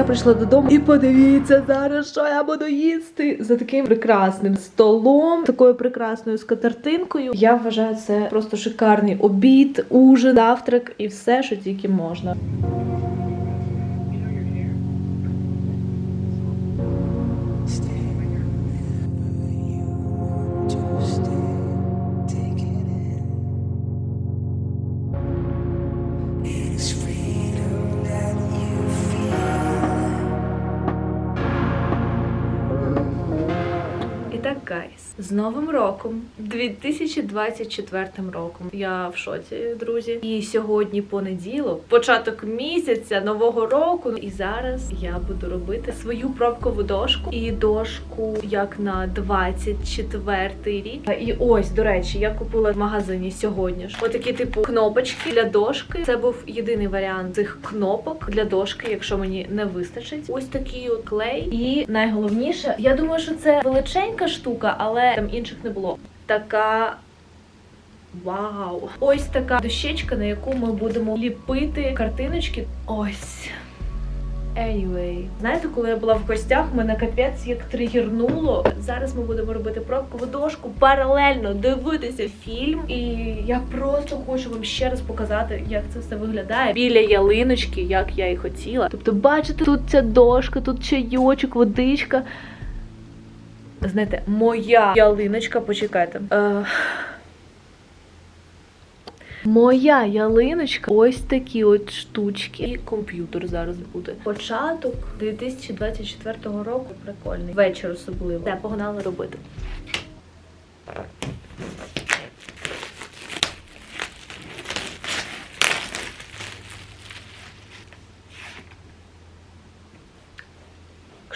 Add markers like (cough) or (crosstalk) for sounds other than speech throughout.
Я прийшла додому і подивіться зараз, що я буду їсти за таким прекрасним столом, такою прекрасною скатертинкою. Я вважаю це просто шикарний обід, ужин, завтрак і все, що тільки можна. Так, гайс, з Новим роком, 2024 роком. Я в шоці, друзі. І сьогодні понеділок, початок місяця нового року. І зараз я буду робити свою пробкову дошку і дошку як на 24 рік. І ось, до речі, я купила в магазині сьогодні ж. Отакі типу кнопочки для дошки. Це був єдиний варіант цих кнопок для дошки, якщо мені не вистачить. Ось такий от клей. І найголовніше, я думаю, що це величенька штука, але там інших не було. Така. Вау! Ось така дощечка, на яку ми будемо ліпити картиночки. Ось. Anyway. Знаєте, коли я була в гостях, мене капець як тригернуло. Зараз ми будемо робити пробкову дошку, паралельно дивитися фільм. І я просто хочу вам ще раз показати, як це все виглядає біля ялиночки, як я і хотіла. Тобто, бачите, тут ця дошка, тут чайочок, водичка. Знаєте, моя ялиночка, почекайте. Е... Моя ялиночка, ось такі от штучки. І комп'ютер зараз буде. Початок 2024 року. Прикольний. Вечір особливо. Де погнали робити.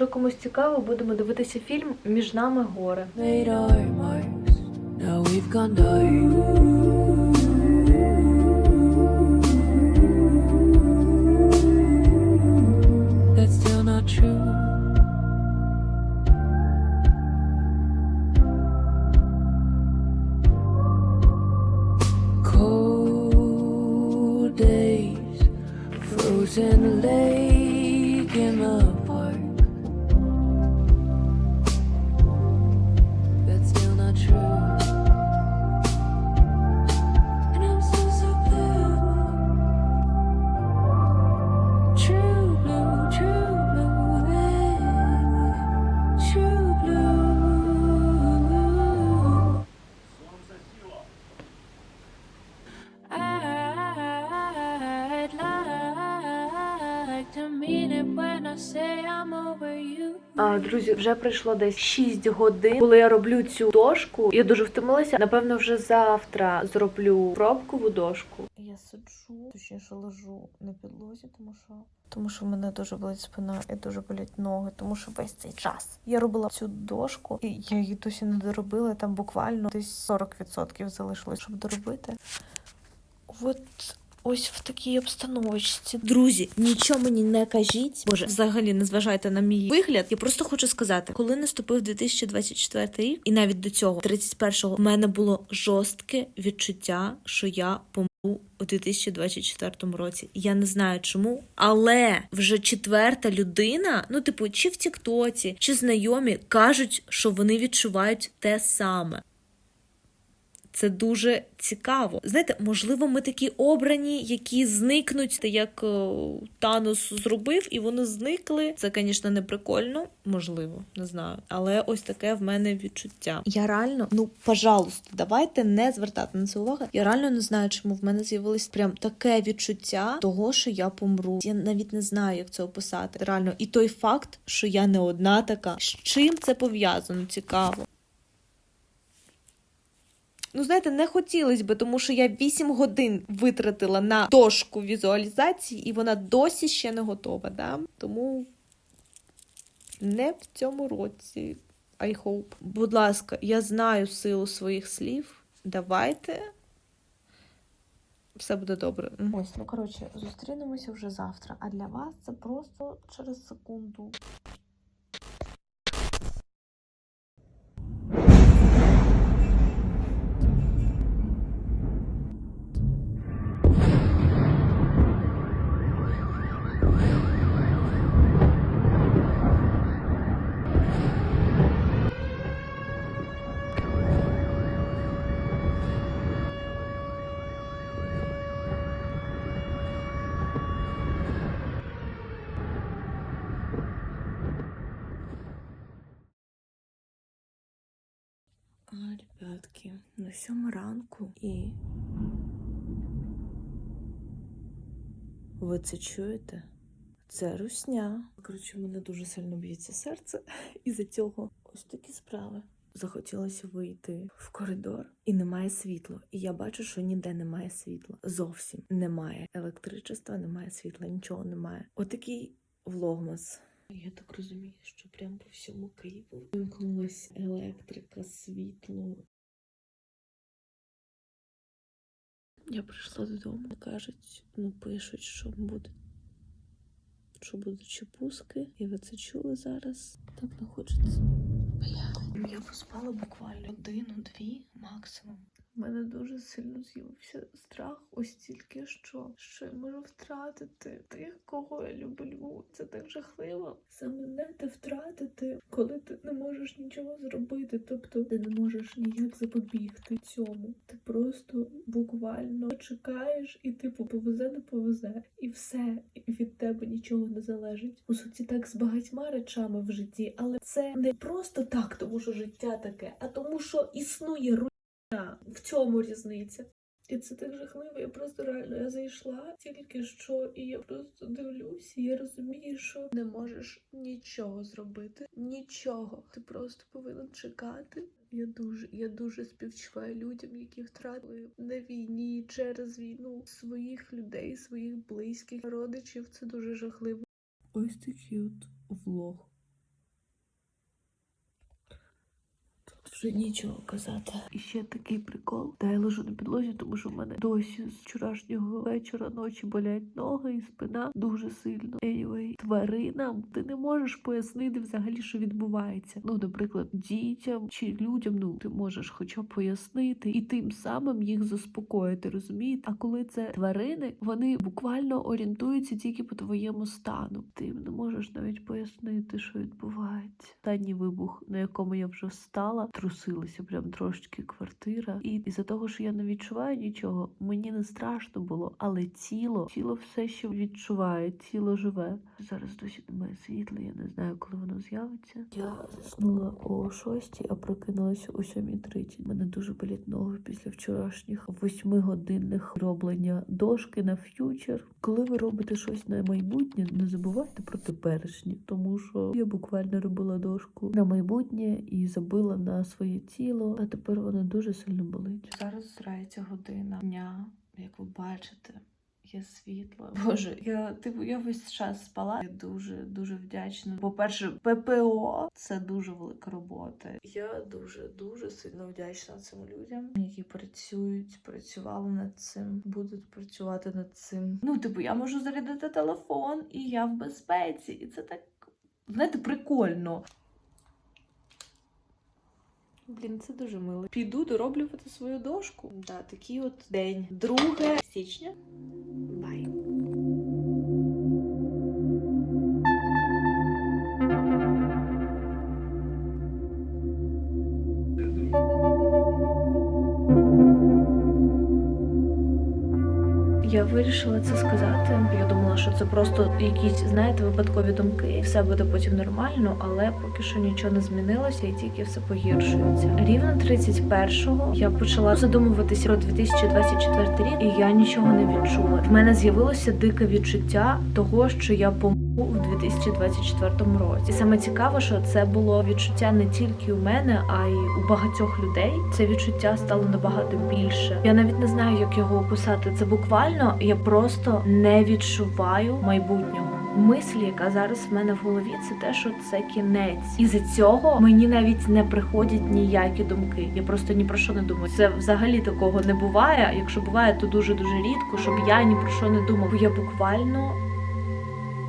Якщо комусь цікаво, будемо дивитися фільм Між нами гори. Друзі, вже пройшло десь 6 годин, коли я роблю цю дошку. Я дуже втомилася. Напевно, вже завтра зроблю пробкову дошку. Я сиджу, точніше лежу на підлозі, тому що тому що в мене дуже болить спина і дуже болять ноги, тому що весь цей час я робила цю дошку, і я її досі не доробила. Там буквально десь 40% залишилось, щоб доробити. От ось в такій обстановочці. Друзі, нічого мені не кажіть. Боже, взагалі не зважайте на мій вигляд. Я просто хочу сказати, коли наступив 2024 рік, і навіть до цього, 31-го, в мене було жорстке відчуття, що я помру у 2024 році. Я не знаю чому, але вже четверта людина, ну типу, чи в Тіктоці, чи знайомі, кажуть, що вони відчувають те саме. Це дуже цікаво. Знаєте, можливо, ми такі обрані, які зникнуть, як е, Танос зробив, і вони зникли. Це, звісно, не прикольно, можливо, не знаю. Але ось таке в мене відчуття. Я реально, ну пожалуйста, давайте не звертати на це увагу. Я реально не знаю, чому в мене з'явилось прям таке відчуття того, що я помру. Я навіть не знаю, як це описати. Реально, і той факт, що я не одна така. З чим це пов'язано? Цікаво. Ну, знаєте, не хотілося би, тому що я 8 годин витратила на дошку візуалізації, і вона досі ще не готова. Да? Тому не в цьому році. I hope. Будь ласка, я знаю силу своїх слів. Давайте. Все буде добре. Ось, ну коротше, зустрінемося вже завтра. А для вас це просто через секунду. Ребятки, на сьому ранку і. Ви це чуєте? Це русня. Коротше, мене дуже сильно б'ється серце (laughs) із-за цього. Ось такі справи. Захотілося вийти в коридор, і немає світла. І я бачу, що ніде немає світла. Зовсім немає електричества, немає світла, нічого немає. Отакий влогмас. Я так розумію, що прямо по всьому Києву вимкнулась електрика, світло. Я прийшла додому, кажуть, ну пишуть, що буде. Що будуть чепуски, і ви це чули зараз. Так не хочеться. Бля. Я поспала буквально годину-дві максимум. Мене дуже сильно з'явився страх, ось тільки що, що я можу втратити тих, кого я люблю. Це так жахливо. Саме не те втратити, коли ти не можеш нічого зробити. Тобто ти не можеш ніяк запобігти цьому. Ти просто буквально чекаєш, і типу повезе, не повезе, і все і від тебе нічого не залежить. У суті, так з багатьма речами в житті, але це не просто так, тому що життя таке, а тому, що існує. В цьому різниця. І це так жахливо. Я просто реально я зайшла тільки що, і я просто дивлюсь, і я розумію, що не можеш нічого зробити. Нічого. Ти просто повинен чекати. Я дуже, я дуже співчуваю людям, які втратили на війні через війну своїх людей, своїх близьких родичів. Це дуже жахливо. Ось такий от влог. Вже нічого казати. І ще такий прикол. Та я лежу на підлозі, тому що в мене досі з вчорашнього вечора ночі болять ноги і спина дуже сильно. Anyway, тваринам ти не можеш пояснити взагалі, що відбувається. Ну, наприклад, дітям чи людям, ну ти можеш хоча б пояснити і тим самим їх заспокоїти, розумієте? А коли це тварини, вони буквально орієнтуються тільки по твоєму стану. Ти не можеш навіть пояснити, що відбувається. Останній вибух, на якому я вже встала, трусилася прям трошечки квартира. І із-за того, що я не відчуваю нічого, мені не страшно було, але тіло, тіло все ще відчуває, тіло живе. Зараз досі немає світла, я не знаю, коли воно з'явиться. Я заснула о 6, а прокинулася о 7.30. У мене дуже болять ноги після вчорашніх восьмигодинних роблення дошки на ф'ючер. Коли ви робите щось на майбутнє, не забувайте про теперішнє, тому що я буквально робила дошку на майбутнє і забила на своє тіло, а тепер воно дуже сильно болить. Зараз третя година дня, як ви бачите. Є світло. (laughs) Боже, я типу я весь час спала. Я дуже дуже вдячна. По-перше, ППО це дуже велика робота. Я дуже дуже сильно вдячна цим людям, які працюють, працювали над цим, будуть працювати над цим. Ну, типу, я можу зарядити телефон, і я в безпеці, і це так знаєте, прикольно. Блін, це дуже мило. Піду дороблювати свою дошку. Да, такий от день. 2 січня. Вирішила це сказати. Я думала, що це просто якісь, знаєте, випадкові думки, і все буде потім нормально, але поки що нічого не змінилося, і тільки все погіршується. Рівно 31-го я почала задумуватися про 2024 рік, і я нічого не відчула. В мене з'явилося дике відчуття того, що я помру 2024 році. І саме цікаво, що це було відчуття не тільки у мене, а й у багатьох людей. Це відчуття стало набагато більше. Я навіть не знаю, як його описати. Це буквально я просто не відчуваю майбутнього. Мислі, яка зараз в мене в голові, це те, що це кінець, і за цього мені навіть не приходять ніякі думки. Я просто ні про що не думаю. Це взагалі такого не буває. Якщо буває, то дуже дуже рідко, щоб я ні про що не думав. Бо я буквально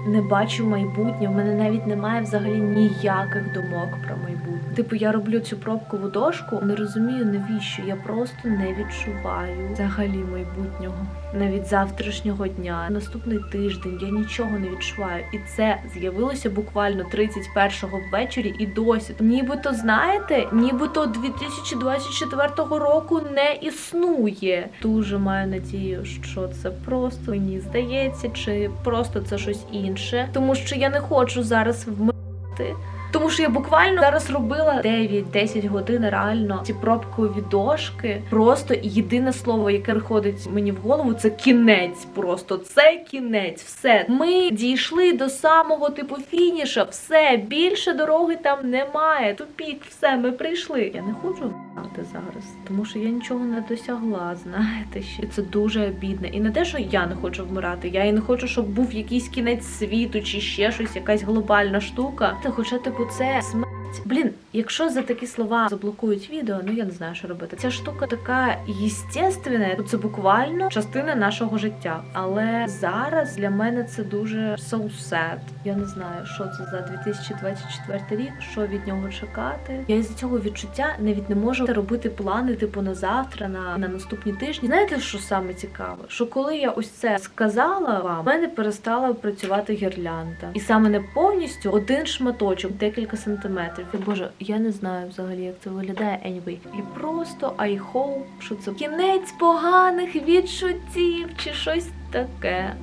не бачу майбутнє. В мене навіть немає взагалі ніяких думок про майбутнє. Типу, я роблю цю пробкову дошку, не розумію навіщо. Я просто не відчуваю взагалі майбутнього. Навіть завтрашнього дня, наступний тиждень я нічого не відчуваю. І це з'явилося буквально 31-го ввечері і досі. Нібито знаєте, нібито 2024 року не існує. Дуже маю надію, що це просто мені здається, чи просто це щось інше, тому що я не хочу зараз вмирати. Тому що я буквально зараз робила 9-10 годин реально ці пробкові дошки. Просто єдине слово, яке приходить мені в голову, це кінець. Просто це кінець. Все. Ми дійшли до самого типу фініша. Все більше дороги там немає. Тупік, все, ми прийшли. Я не хочу грати зараз, тому що я нічого не досягла. Знаєте, ще це дуже обідно. І не те, що я не хочу вмирати. Я і не хочу, щоб був якийсь кінець світу чи ще щось, якась глобальна штука. Та хоча типу це смерть. Блін, якщо за такі слова заблокують відео, ну я не знаю, що робити. Ця штука така єстественна, це буквально частина нашого життя. Але зараз для мене це дуже so sad. Я не знаю, що це за 2024 рік, що від нього чекати. Я із цього відчуття навіть не можу робити плани, типу на завтра, на, на наступні тижні. Знаєте, що саме цікаве? Що коли я ось це сказала вам, в мене перестала працювати гірлянда, і саме не повністю один шматочок, декілька сантиметрів. І, Боже, я не знаю взагалі, як це виглядає anyway. І просто I hope, що це кінець поганих відчуттів чи щось таке.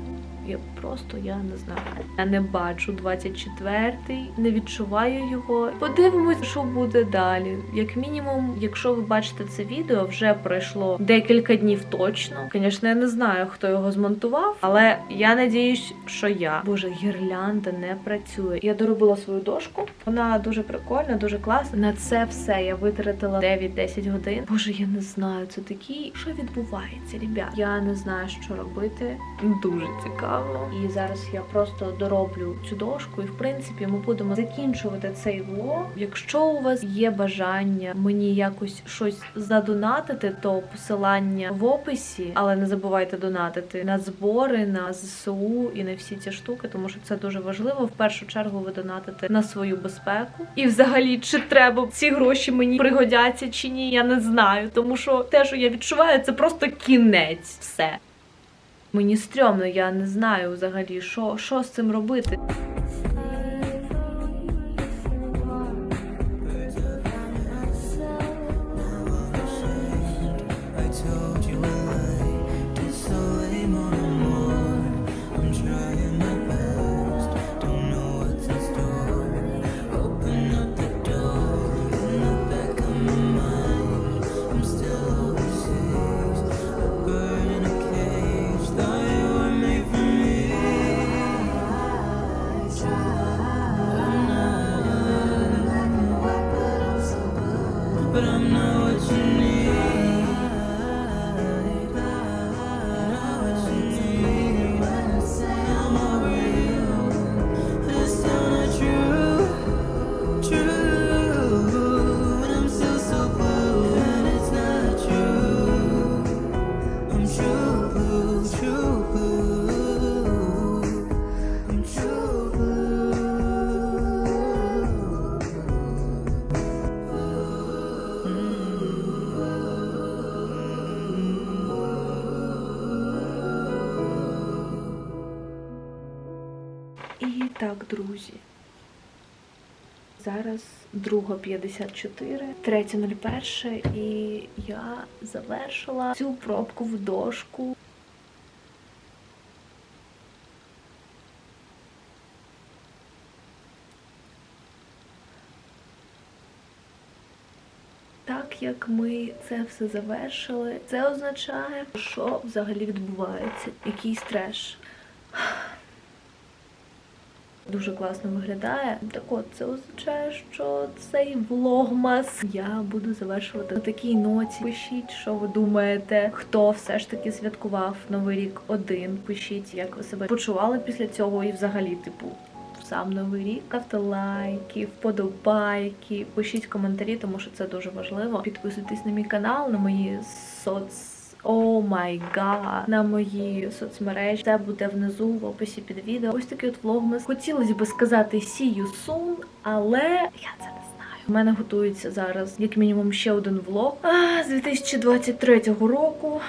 Я просто я не знаю. Я не бачу 24-й, не відчуваю його. Подивимось, що буде далі. Як мінімум, якщо ви бачите це відео, вже пройшло декілька днів точно. Звісно, я не знаю, хто його змонтував, але я надіюсь, що я. Боже, гірлянда не працює. Я доробила свою дошку. Вона дуже прикольна, дуже класна. На це все я витратила 9-10 годин. Боже, я не знаю. Це такі, що відбувається, ребят. Я не знаю, що робити. Дуже цікаво. І зараз я просто дороблю цю дошку, і в принципі ми будемо закінчувати цей влог. Якщо у вас є бажання мені якось щось задонатити, то посилання в описі, але не забувайте донатити на збори, на ЗСУ і на всі ці штуки, тому що це дуже важливо. В першу чергу ви донатите на свою безпеку. І взагалі, чи треба ці гроші мені пригодяться чи ні, я не знаю. Тому що те, що я відчуваю, це просто кінець. Все. Мені стрьомно, я не знаю взагалі, що, що з цим робити. І так, друзі. Зараз 2.54, 3.01 і я завершила цю пробку в дошку. Так як ми це все завершили, це означає, що взагалі відбувається, якийсь треш. Дуже класно виглядає. Так от це означає, що цей влогмас я буду завершувати на такій ноті. Пишіть, що ви думаєте, хто все ж таки святкував новий рік один. Пишіть, як ви себе почували після цього, і взагалі, типу. Сам новий рік, ставте лайки, вподобайки, пишіть коментарі, тому що це дуже важливо. Підписуйтесь на мій канал, на мої соц. О май гад, на мої соцмережі. Це буде внизу в описі під відео. Ось такий от влогмас. Хотілося б сказати see you soon, але я це не знаю. У мене готується зараз як мінімум ще один влог а, з 2023 року.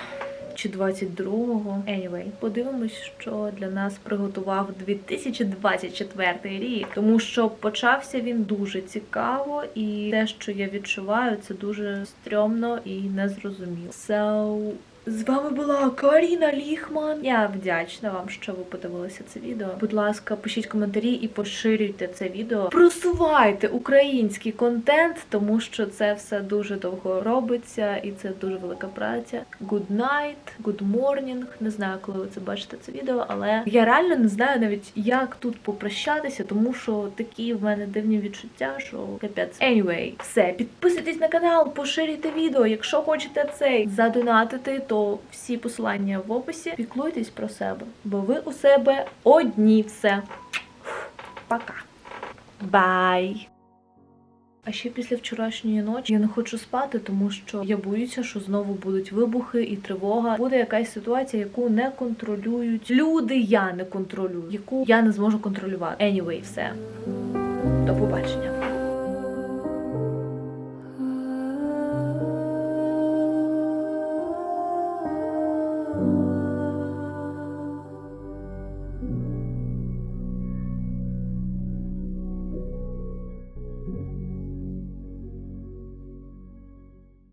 Чи 22-го. Anyway, подивимось, що для нас приготував 2024 рік. Тому що почався він дуже цікаво, і те, що я відчуваю, це дуже стрьомно і незрозуміло. So, З вами була Каріна Ліхман. Я вдячна вам, що ви подивилися це відео. Будь ласка, пишіть коментарі і поширюйте це відео. Просувайте український контент, тому що це все дуже довго робиться і це дуже велика праця. Good night, good morning. Не знаю, коли ви це бачите це відео, але я реально не знаю навіть як тут попрощатися, тому що такі в мене дивні відчуття, що капець. Anyway, все, підписуйтесь на канал, поширюйте відео. Якщо хочете цей задонатити, то всі посилання в описі. Піклуйтесь про себе, бо ви у себе одні. Все. Пока. Бай. А ще після вчорашньої ночі я не хочу спати, тому що я боюся, що знову будуть вибухи і тривога. Буде якась ситуація, яку не контролюють люди. Я не контролюю, яку я не зможу контролювати. Anyway, все. До побачення.